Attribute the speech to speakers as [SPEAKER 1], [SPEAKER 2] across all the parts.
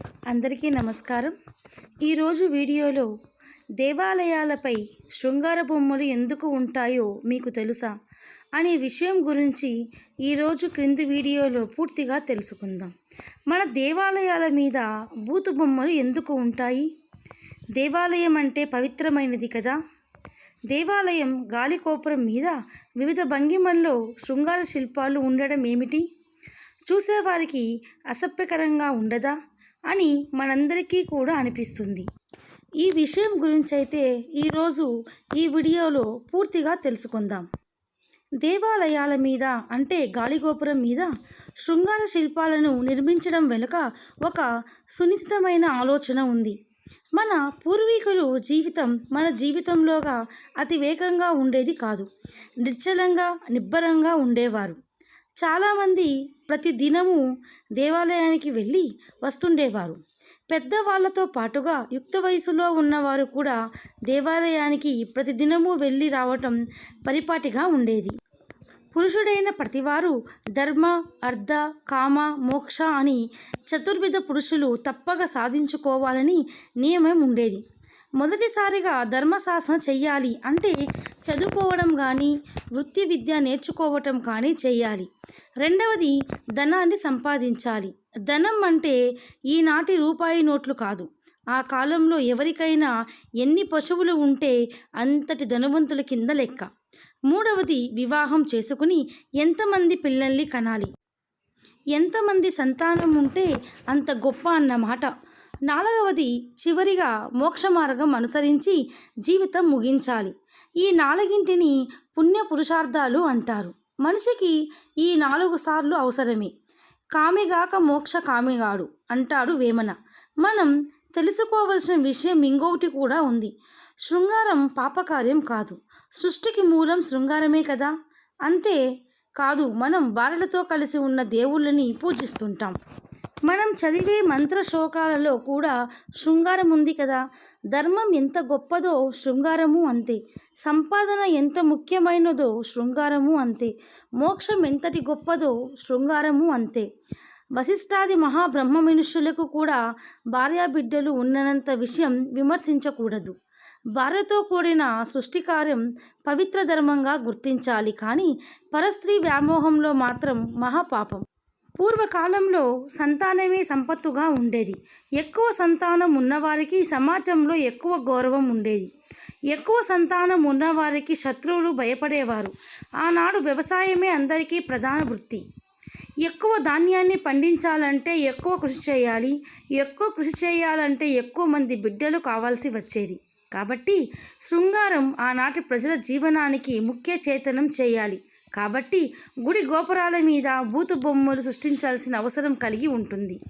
[SPEAKER 1] అందరికీ నమస్కారం. ఈరోజు వీడియోలో దేవాలయాలపై శృంగార బొమ్మలు ఎందుకు ఉంటాయో మీకు తెలుసా? అనే విషయం గురించి ఈరోజు క్రింది వీడియోలో పూర్తిగా తెలుసుకుందాం. మన దేవాలయాల మీద బూతు బొమ్మలు ఎందుకు ఉంటాయి? దేవాలయం అంటే పవిత్రమైనది కదా? దేవాలయం గాలికోపురం మీద వివిధ భంగిమల్లో శృంగార శిల్పాలు ఉండడం ఏమిటి? చూసేవారికి అసభ్యకరంగా ఉండదా? అని మనందరికీ కూడా అనిపిస్తుంది. ఈ విషయం గురించి అయితే ఈరోజు ఈ వీడియోలో పూర్తిగా తెలుసుకుందాం. దేవాలయాల మీద అంటే గాలిగోపురం మీద శృంగార శిల్పాలను నిర్మించడం వెనుక ఒక సునిశ్చితమైన ఆలోచన ఉంది. మన పూర్వీకులు జీవితం మన జీవితంలోగా అతి వేగంగా ఉండేది కాదు. నిశ్చలంగా నిబ్బరంగా ఉండేవారు. చాలామంది ప్రతి దినము దేవాలయానికి వెళ్ళి వస్తుండేవారు. పెద్దవాళ్ళతో పాటుగా యుక్త వయసులో ఉన్నవారు కూడా దేవాలయానికి ప్రతిదినము వెళ్ళి రావటం పరిపాటిగా ఉండేది. పురుషుడైన ప్రతివారు ధర్మ అర్ధ కామ మోక్ష అని చతుర్విధ పురుషులు తప్పక సాధించుకోవాలని నియమం ఉండేది. మొదటిసారిగా ధర్మశాసన చెయ్యాలి అంటే చదువుకోవడం కానీ వృత్తి విద్య నేర్చుకోవటం కానీ చెయ్యాలి. రెండవది ధనాన్ని సంపాదించాలి. ధనం అంటే ఈనాటి రూపాయి నోట్లు కాదు. ఆ కాలంలో ఎవరికైనా ఎన్ని పశువులు ఉంటే అంతటి ధనవంతుల కింద లెక్క. మూడవది వివాహం చేసుకుని ఎంతమంది పిల్లల్ని కనాలి. ఎంతమంది సంతానం ఉంటే అంత గొప్ప అన్నమాట నాలుగవది చివరిగా మోక్ష మార్గం అనుసరించి జీవితం ముగించాలి. ఈ నాలుగింటిని పుణ్య పురుషార్థాలు అంటారు. మనిషికి ఈ నాలుగు సార్లు అవసరమే. కామిగాక మోక్ష కామిగాడు అంటాడు వేమన. మనం తెలుసుకోవలసిన విషయం ఇంకొకటి కూడా ఉంది. శృంగారం పాపకార్యం కాదు. సృష్టికి మూలం శృంగారమే కదా? అంతే కాదు మనం బాలలతో కలిసి ఉన్న దేవుళ్ళని పూజిస్తుంటాం. మనం చదివే మంత్ర శ్లోకాలలో కూడా శృంగారం ఉంది కదా? ధర్మం ఎంత గొప్పదో శృంగారము అంతే. సంపాదన ఎంత ముఖ్యమైనదో శృంగారము అంతే. మోక్షం ఎంతటి గొప్పదో శృంగారము అంతే. వశిష్ఠాది మహాబ్రహ్మ మనుష్యులకు కూడా భార్యాబిడ్డలు ఉన్నంత విషయం విమర్శించకూడదు. భార్యతో కూడిన సృష్టి కార్యం పవిత్ర ధర్మంగా గుర్తించాలి. కానీ పరస్త్రీ వ్యామోహంలో మాత్రం మహాపాపం. పూర్వకాలంలో సంతానమే సంపత్తుగా ఉండేది. ఎక్కువ సంతానం ఉన్నవారికి సమాజంలో ఎక్కువ గౌరవం ఉండేది. ఎక్కువ సంతానం ఉన్నవారికి శత్రువులు భయపడేవారు. ఆనాడు వ్యవసాయమే అందరికీ ప్రధాన వృత్తి. ఎక్కువ ధాన్యాన్ని పండించాలంటే ఎక్కువ కృషి చేయాలి. ఎక్కువ కృషి చేయాలంటే ఎక్కువ మంది బిడ్డలు కావాల్సి వచ్చేది. కాబట్టి శృంగారం ఆనాటి ప్రజల జీవనానికి ముఖ్య చేతనం చేయాలి. కాబట్టి గుడి గోపురాల మీద బూతు బొమ్మలు సృష్టించాల్సిన అవసరం కలిగి ఉంటుంది.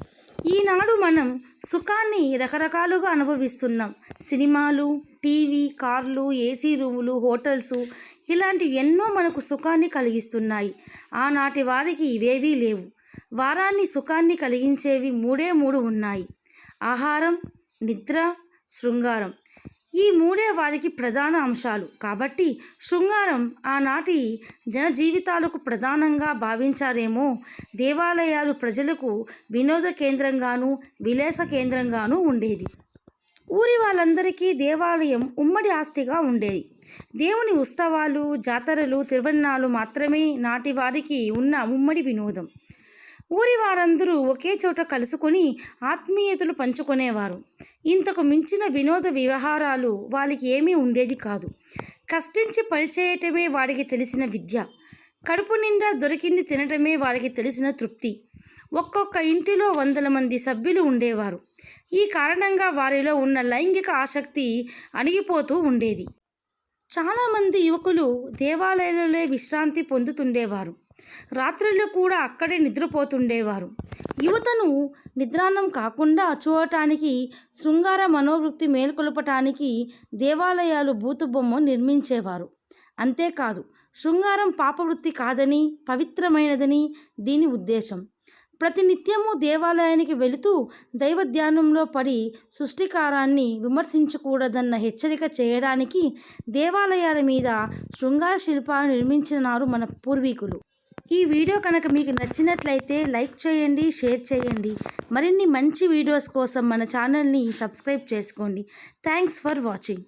[SPEAKER 1] ఈనాడు మనం సుఖాన్ని రకరకాలుగా అనుభవిస్తున్నాం. సినిమాలు టీవీ కార్లు ఏసీ రూములు హోటల్స్ ఇలాంటివి ఎన్నో మనకు సుఖాన్ని కలిగిస్తున్నాయి. ఆనాటి వారికి ఇవేవీ లేవు. వారాన్ని సుఖాన్ని కలిగించేవి మూడే మూడు ఉన్నాయి. ఆహారం నిద్ర శృంగారం. ఈ మూడే వారికి ప్రధాన అంశాలు. కాబట్టి శృంగారం ఆనాటి జనజీవితాలకు ప్రధానంగా భావించారేమో. దేవాలయాలు ప్రజలకు వినోద కేంద్రంగాను విలాస కేంద్రంగాను ఉండేది. ఊరి వాళ్ళందరికీ దేవాలయం ఉమ్మడి ఆస్తిగా ఉండేది. దేవుని ఉత్సవాలు జాతరలు తిరువన్నాలు మాత్రమే నాటి వారికి ఉన్న ఉమ్మడి వినోదం. ఊరి వారందరూ ఒకే చోట కలుసుకొని ఆత్మీయతలు పంచుకునేవారు. ఇంతకు మించిన వినోద వ్యవహారాలు వాళ్ళకి ఏమీ ఉండేది కాదు. కష్టించి పనిచేయటమే వాడికి తెలిసిన విద్య. కడుపు నిండా దొరికింది తినటమే వారికి తెలిసిన తృప్తి. ఒక్కొక్క ఇంటిలో వందల మంది సభ్యులు ఉండేవారు. ఈ కారణంగా వారిలో ఉన్న లైంగిక ఆసక్తి అణిగిపోతూ ఉండేది. చాలామంది యువకులు దేవాలయాలలో విశ్రాంతి పొందుతుండేవారు. రాత్రుల్లో కూడా అక్కడే నిద్రపోతుండేవారు. యువతను నిద్రాన్నం కాకుండా చూడటానికి శృంగార మనోవృత్తి మేల్కొల్పటానికి దేవాలయాలు బూతుబొమ్మ నిర్మించేవారు. అంతేకాదు శృంగారం పాపవృత్తి కాదని పవిత్రమైనదని దీని ఉద్దేశం. ప్రతినిత్యము దేవాలయానికి వెళుతూ దైవ ధ్యానంలో పడి సృష్టికారాన్ని విమర్శించకూడదన్న హెచ్చరిక చేయడానికి దేవాలయాల మీద శృంగార శిల్పాలు నిర్మించినారు మన పూర్వీకులు. ఈ వీడియో కనుక మీకు నచ్చినట్లయితే లైక్ చేయండి షేర్ చేయండి. మరిన్ని మంచి వీడియోస్ కోసం మన ఛానల్ని సబ్స్క్రైబ్ చేసుకోండి. Thanks for watching.